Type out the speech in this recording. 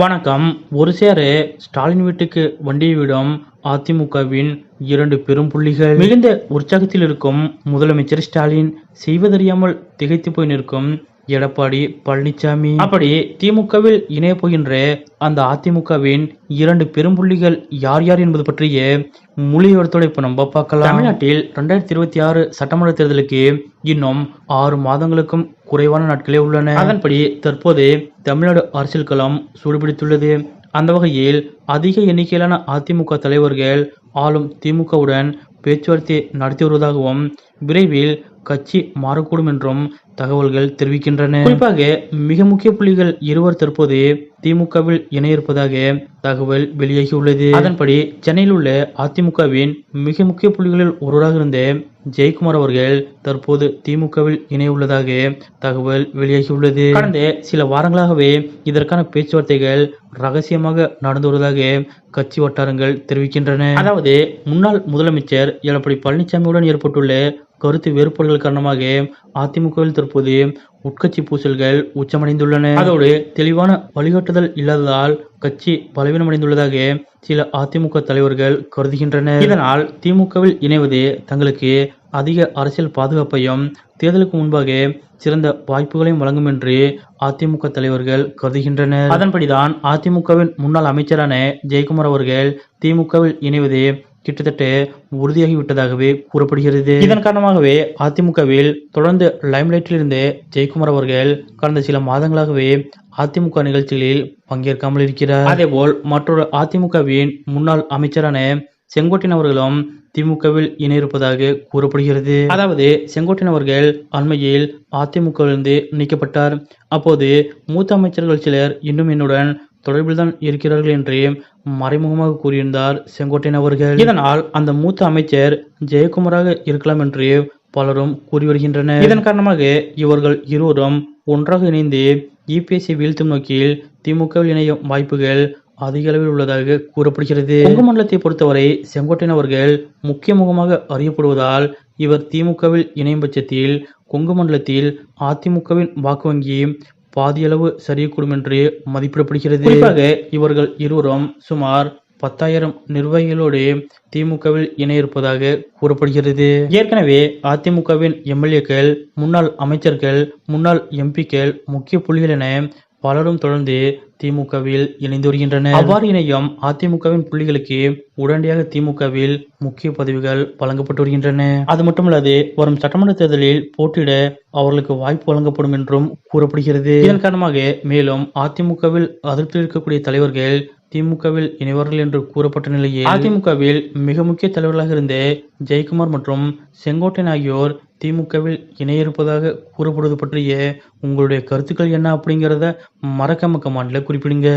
வணக்கம். ஒரு சேர ஸ்டாலின் வீட்டுக்கு வண்டியை விடும் அதிமுகவின் இரண்டு பெரும் புள்ளிகள். மிகுந்த உற்சாகத்தில் இருக்கும் முதலமைச்சர் ஸ்டாலின் செய்வதறியாமல் திகைத்து போய் நிற்கும் எடப்பாடி பழனிசாமி அப்படி திமுகவில் இணைய போகின்ற அந்த அதிமுகவின் இரண்டு பெரும்புள்ளிகள் யார் யார் என்பது பற்றிய மொழியோடத்தோட இப்ப நம்ம பார்க்கலாம். தமிழ்நாட்டில் ரெண்டாயிரத்தி இருபத்தி ஆறு சட்டமன்ற தேர்தலுக்கு இன்னும் ஆறு மாதங்களுக்கும் குறைவான நாட்களே உள்ளன. அதன்படி தற்போது தமிழ்நாடு அரசியல் களம் சூடுபிடித்துள்ளது. அந்த வகையில் அதிக எண்ணிக்கையிலான அதிமுக தலைவர்கள் ஆளும் திமுகவுடன் பேச்சுவார்த்தை நடத்தி வருவதாகவும் விரைவில் கட்சி மாறக்கூடும் என்றும் தகவல்கள் தெரிவிக்கின்றன. குறிப்பாக மிக முக்கிய புள்ளிகள் இருவர் தற்போது திமுகவில் இணைய இருப்பதாக தகவல் வெளியாகியுள்ளது. அதன்படி சென்னையில் உள்ள அதிமுகவின் மிக முக்கிய புள்ளிகளில் ஒருவராக இருந்த ஜெயக்குமார் அவர்கள் தற்போது திமுகவில் இணையுள்ளதாக தகவல் வெளியாகியுள்ளது. கடந்த சில வாரங்களாகவே இதற்கான பேச்சுவார்த்தைகள் ரகசியமாக நடந்து வருவதாக கட்சி வட்டாரங்கள் தெரிவிக்கின்றன. அதாவது முன்னாள் முதலமைச்சர் எடப்பாடி பழனிசாமியுடன் ஏற்பட்டுள்ள கருத்து வேறுபாடுகள் காரணமாக அதிமுகவில் தற்போது உட்கட்சி பூசல்கள் உச்சமடைந்துள்ளன. அதோடு தெளிவான வழிகாட்டுதல் இல்லாததால் கட்சி பலவீனமடைந்துள்ளதாக சில அதிமுக தலைவர்கள் கருதுகின்றனர். இதனால் திமுகவில் இணைவது தங்களுக்கு அதிக அரசியல் பாதுகாப்பையும் தேர்தலுக்கு முன்பாக சிறந்த வாய்ப்புகளையும் வழங்கும் என்று அதிமுக தலைவர்கள் கருதுகின்றனர். அதன்படிதான் அதிமுகவின் முன்னாள் அமைச்சரான ஜெயக்குமார் அவர்கள் திமுகவில் இணைவது கிட்டத்தட்ட உறுதியாகிவிட்டதாகவே கூறப்படுகிறது. இதன் காரணமாகவே அதிமுகவில் தொடர்ந்து லைம்லைட்டில் இருந்த ஜெயக்குமார் அவர்கள் கடந்த சில மாதங்களாகவே அதிமுக நிகழ்ச்சிகளில் பங்கேற்காமல் இருக்கிறார். அதேபோல் மற்றொரு அதிமுகவின் முன்னாள் அமைச்சரான செங்கோட்டையன் அவர்களும் திமுகவில் இணையிருப்பதாக கூறப்படுகிறது. அதாவது செங்கோட்டையன் அவர்கள் அண்மையில் அதிமுகவிலிருந்து நீக்கப்பட்டார். அப்போது மூத்த அமைச்சர்கள் சிலர் இன்னும் என்னுடன் தொடர்பில் தான் இருக்கிறார்கள் என்று மறைமுகமாக கூறியிருந்தார் செங்கோட்டையன் அவர்கள். இதனால் அந்த மூத்த அமைச்சர் ஜெயக்குமாராக இருக்கலாம் என்று பலரும் கூறி வருகின்றனர். இதன் காரணமாக இவர்கள் இருவரும் ஒன்றாக இணைந்து இபிஎஸ்சி வீழ்த்தும் நோக்கில் திமுகவில் இணையும் வாய்ப்புகள் அதிக அளவில் உள்ளதாக கூறப்படுகிறது. கொங்கு மண்டலத்தை பொறுத்தவரை செங்கோட்டையன் அவர்கள் முக்கிய முகமாக அறியப்படுவதால் இவர் திமுகவில் இணையும் பட்சத்தில் கொங்கு மண்டலத்தில் அதிமுகவின் வாக்கு வங்கி பாதியளவு சரியக்கூடும் என்று மதிப்பிடப்படுகிறது. குறிப்பாக இவர்கள் இருவரும் சுமார் பத்தாயிரம் நிர்வாகிகளோடு திமுகவில் இணைய இருப்பதாக கூறப்படுகிறது. ஏற்கனவே அதிமுகவின் எம்எல்ஏக்கள் முன்னாள் அமைச்சர்கள் முன்னாள் எம்பிக்கள் முக்கிய புள்ளிகள் என பலரும் தொடர்ந்து திமுகவில் இணைந்து வருகின்றனர். அவ்வாறு இணையும் அதிமுகவின் புள்ளிகளுக்கு உடனடியாக திமுகவில் முக்கிய பதவிகள் வழங்கப்பட்டு வருகின்றன. அது மட்டுமல்லாது வரும் சட்டமன்ற தேர்தலில் போட்டியிட அவர்களுக்கு வாய்ப்பு வழங்கப்படும் என்றும் கூறப்படுகிறது. இதன் காரணமாக மேலும் அதிமுகவில் அதிருப்தியில் இருக்கக்கூடிய தலைவர்கள் திமுகவில் இணைவார்கள் என்று கூறப்பட்ட நிலையில் அதிமுகவில் மிக முக்கிய தலைவர்களாக இருந்த ஜெயக்குமார் மற்றும் செங்கோட்டையன் ஆகியோர் திமுகவில் இணைய இருப்பதாக கூறப்படுவது பற்றிய உங்களுடைய கருத்துக்கள் என்ன அப்படிங்கிறத மறக்காம கமாண்ட்ல குறிப்பிடுங்க.